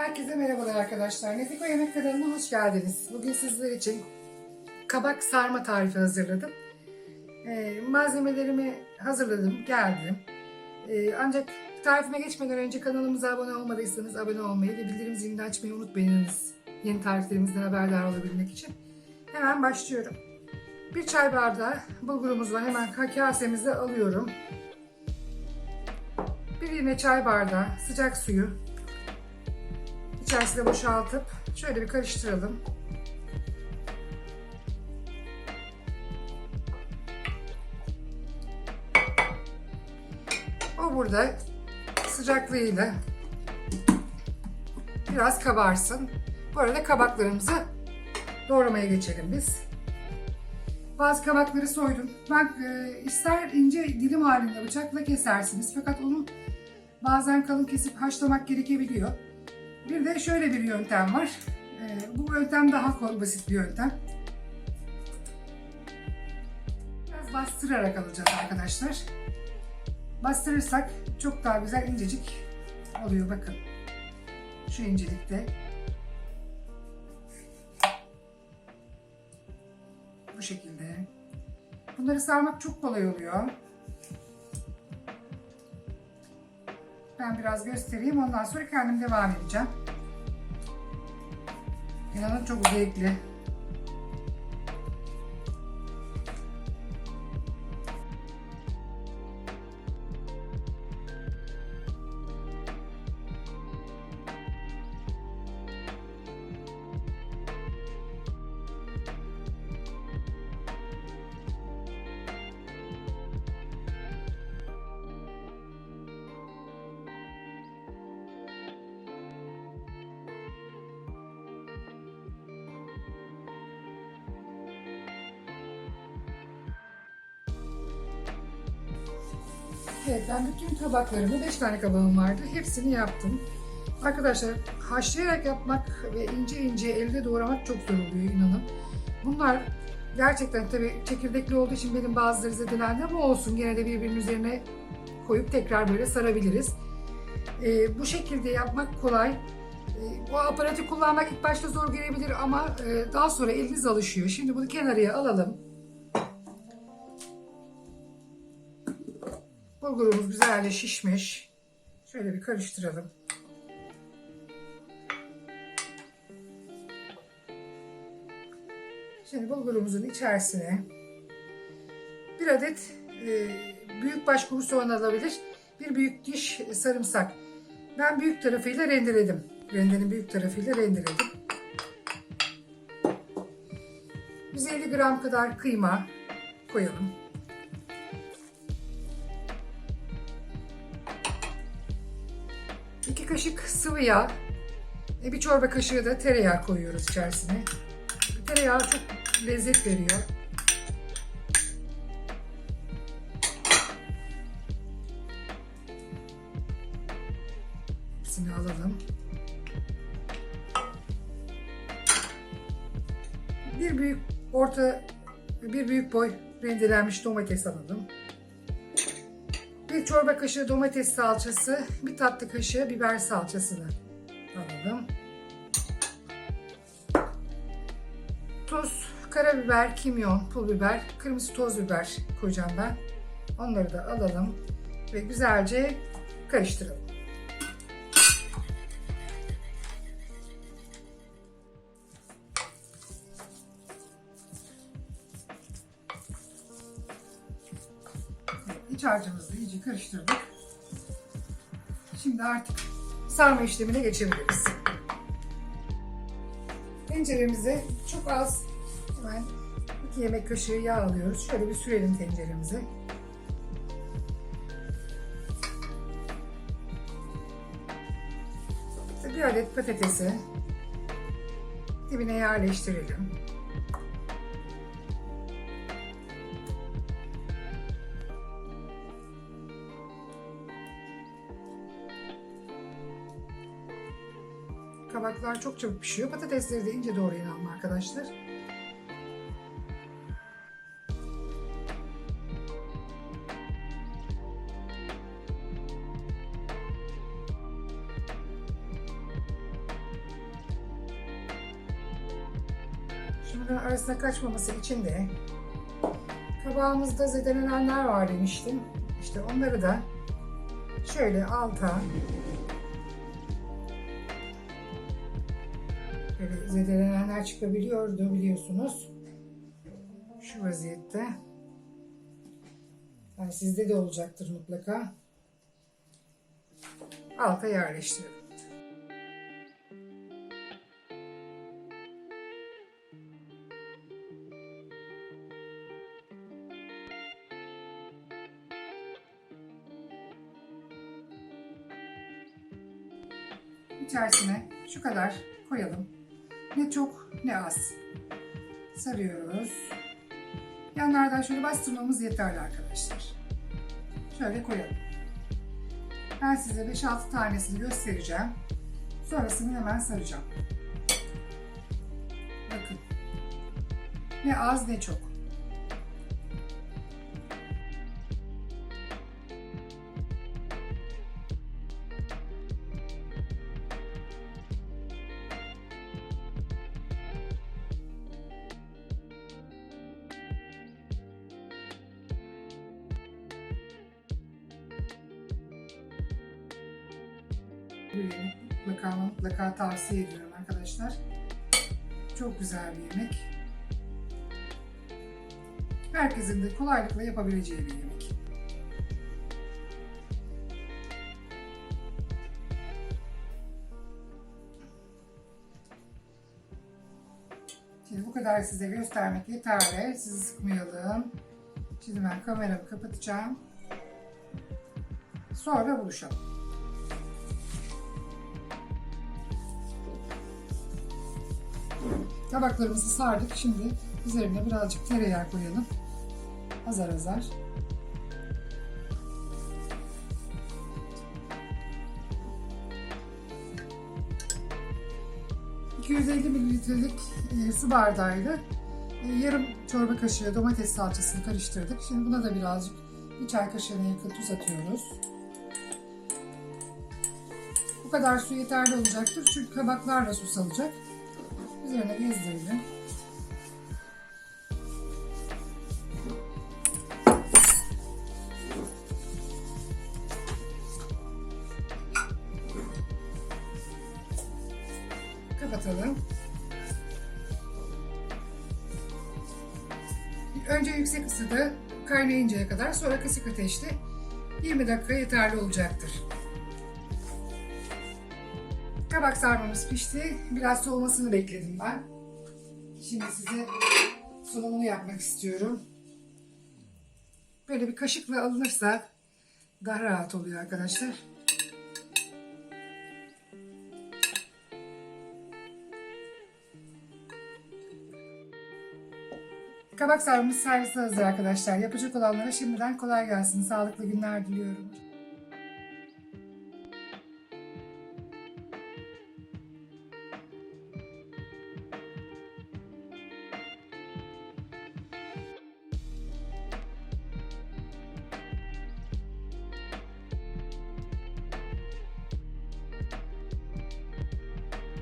Herkese merhabalar arkadaşlar. Nefiko Yemek kanalına hoş geldiniz. Bugün sizler için kabak sarma tarifi hazırladım. Ee, malzemelerimi hazırladım, geldim. Ee, ancak tarifime geçmeden önce kanalımıza abone olmadıysanız abone olmayı ve bildirim zilini açmayı unutmayınız. Yeni tariflerimizden haberdar olabilmek için. Hemen başlıyorum. Bir çay bardağı bulgurumuz var. Hemen kasemize alıyorum. Bir yine çay bardağı sıcak suyu içerisine boşaltıp şöyle bir karıştıralım. O burada sıcaklığıyla biraz kabarsın. Bu arada kabaklarımızı doğramaya geçelim biz. Bazı kabakları soydum. Ben e, ister ince dilim halinde bıçakla kesersiniz. Fakat onu bazen kalın kesip haşlamak gerekebiliyor. Bir de şöyle bir yöntem var. Ee, bu yöntem daha basit bir yöntem. Biraz bastırarak alacağız arkadaşlar. Bastırırsak çok daha güzel incecik oluyor bakın. Şu incelikte. Bu şekilde. Bunları sarmak çok kolay oluyor. Ben biraz göstereyim. Ondan sonra kendim devam edeceğim. İnanın çok zevkli. Evet ben bütün tabaklarımı 5 tane kabağım vardı. Hepsini yaptım. Arkadaşlar haşlayarak yapmak ve ince ince elde doğramak çok zor oluyor inanın. Bunlar gerçekten tabii çekirdekli olduğu için benim bazıları zedelendi ama olsun gene de birbirinin üzerine koyup tekrar böyle sarabiliriz. Ee, bu şekilde yapmak kolay. Ee, bu aparatı kullanmak ilk başta zor gelebilir ama e, daha sonra eliniz alışıyor. Şimdi bunu kenarıya alalım. Bulgurumuz güzelce şişmiş. Şöyle bir karıştıralım. Şimdi bulgurumuzun içerisine bir adet e, büyük baş kuru soğan alabilir. Bir büyük diş sarımsak. Ben büyük tarafıyla rendeledim. Rendenin büyük tarafıyla rendeledim. 150 gram kadar kıyma koyalım. Kaşık sıvı yağ, e, bir çorba kaşığı da tereyağı koyuyoruz içerisine. Tereyağı çok lezzet veriyor. Hepsini alalım. Bir büyük orta, bir büyük boy rendelenmiş domates alalım. Bir çorba kaşığı domates salçası, bir tatlı kaşığı biber salçasını alalım. Tuz, karabiber, kimyon, pul biber, kırmızı toz biber koyacağım ben. Onları da alalım ve güzelce karıştıralım. İç harcımızı iyice karıştırdık. Şimdi artık sarma işlemine geçebiliriz. Tenceremize çok az hemen 2 yemek kaşığı yağ alıyoruz. Şöyle bir sürelim tenceremize. Bir adet patatesi dibine yerleştirelim. Kabaklar çok çabuk pişiyor. Patatesleri de ince doğrayın alma arkadaşlar. Şimdi arasına kaçmaması için de kabağımızda zedelenenler var demiştim. İşte onları da şöyle alta zedelenenler çıkabiliyordu biliyorsunuz. Şu vaziyette. Yani sizde de olacaktır mutlaka. Alta yerleştirelim. İçerisine şu kadar koyalım. Ne çok ne az. Sarıyoruz. Yanlardan şöyle bastırmamız yeterli arkadaşlar. Şöyle koyalım. Ben size 5-6 tanesini göstereceğim. Sonrasını hemen saracağım. Bakın. Ne az ne çok. Yemek mutlaka mutlaka tavsiye ediyorum arkadaşlar. Çok güzel bir yemek. Herkesin de kolaylıkla yapabileceği bir yemek. Şimdi bu kadar size göstermek yeterli. Sizi sıkmayalım. Şimdi ben kameramı kapatacağım. Sonra buluşalım. Tabaklarımızı sardık. Şimdi üzerine birazcık tereyağı koyalım. Azar azar. ...250 mililitrelik e, su bardağıyla e, yarım çorba kaşığı domates salçasını karıştırdık. Şimdi buna da birazcık bir çay kaşığına yakın tuz atıyoruz. Bu kadar su yeterli olacaktır çünkü kabaklar da su salacak. Üzerine gezdirelim. Kapatalım. Önce yüksek ısıda kaynayıncaya kadar sonra kısık ateşte 20 dakika yeterli olacaktır. Kabak sarmamız pişti. Biraz soğumasını bekledim ben. Şimdi size sunumunu yapmak istiyorum. Böyle bir kaşıkla alınırsa daha rahat oluyor arkadaşlar. Kabak sarmamız servise hazır arkadaşlar. Yapacak olanlara şimdiden kolay gelsin. Sağlıklı günler diliyorum.